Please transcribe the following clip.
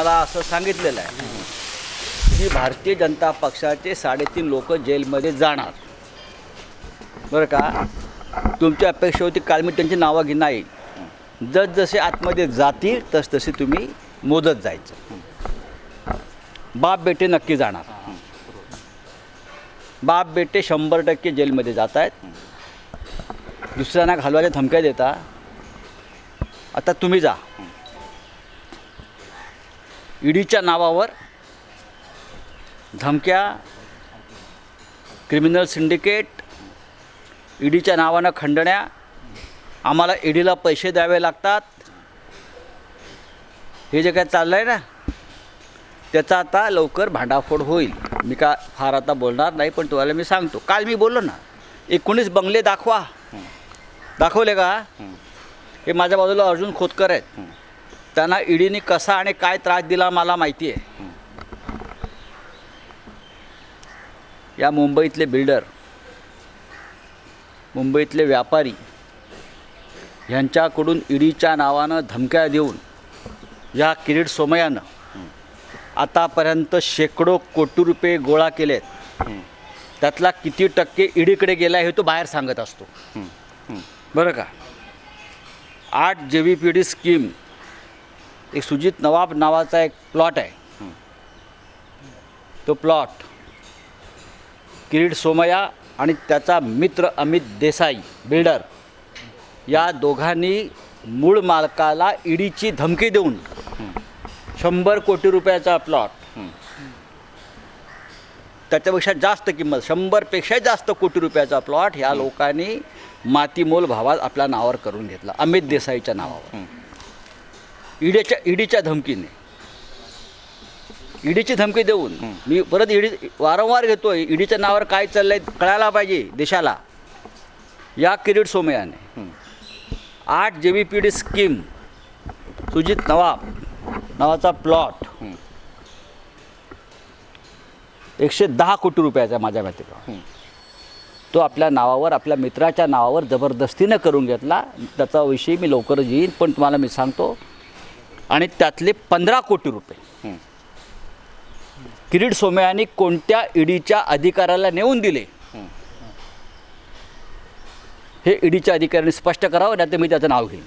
मला असं सांगितलेलं आहे. की भारतीय जनता पक्षाचे साडेतीन लोक जेलमध्ये जाणार. बरं का? तुमची अपेक्षा होती काल मी त्यांची नावं घे नाही. जसजसे आतमध्ये जातील तस तसे तुम्ही मोदत जायचं. बाप बेटे नक्की जाणार. बाप बेटे शंभर टक्के जेलमध्ये जात आहेत. दुसऱ्यांना घालवायच्या धमक्या देता. आता तुम्ही जा. ईडीच्या नावावर धमक्या क्रिमिनल सिंडिकेट ईडीच्या नावानं खंडण्या आम्हाला ईडीला पैसे द्यावे लागतात. हे जे काय चाललं आहे ना त्याचा आता लवकर भांडाफोड होईल. मी का फार आता बोलणार नाही पण तुम्हाला मी सांगतो. काल मी बोललो ना एकोणीस बंगले दाखवा. दाखवले का? हे. माझ्या बाजूला अर्जुन खोतकर आहेत. त्यांना ईडीने कसा आणि काय त्रास दिला मला माहिती आहे. या मुंबईतले बिल्डर मुंबईतले व्यापारी ह्यांच्याकडून ईडीच्या नावानं धमक्या देऊन या किरीट सोमयानं आतापर्यंत शेकडो कोटी रुपये गोळा केलेत. त्यातला किती टक्के ईडीकडे गेला हे तो बाहेर सांगत असतो. बरं का? आठ जे व्ही पी डी स्कीम एक सुजित नवाब नावाचा एक प्लॉट आहे. तो प्लॉट किरीट सोमया आणि त्याचा मित्र अमित देसाई बिल्डर या दोघांनी मूळ मालकाला ईडीची धमकी देऊन शंभर कोटी रुपयाचा प्लॉट त्याच्यापेक्षा जास्त किंमत शंभरपेक्षा जास्त कोटी रुपयाचा प्लॉट ह्या लोकांनी मातीमोल भावात आपल्या नावावर करून घेतला अमित देसाईच्या नावावर. ईडीच्या ईडीच्या धमकीने. ईडीची धमकी देऊन मी परत ईडी वारंवार घेतोय. ईडीच्या नावावर काय चाललंय कळायला पाहिजे देशाला. या किरीट सोमयाने. आठ जे V P D scheme Sujit Nawab नावाचा प्लॉट. एकशे दहा कोटी रुपयाचा माझ्या माहिती तो आपल्या नावावर आपल्या मित्राच्या नावावर जबरदस्तीनं करून घेतला. त्याचा विषयी मी लवकरच येईन पण तुम्हाला मी सांगतो आणि त्यातले पंधरा कोटी रुपये. किरीट सोमयानी कोणत्या ईडीच्या अधिकाऱ्याला नेऊन दिले? हे ईडीच्या अधिकाऱ्यांनी स्पष्ट करावं नाही तर मी त्याचं नाव घेईन.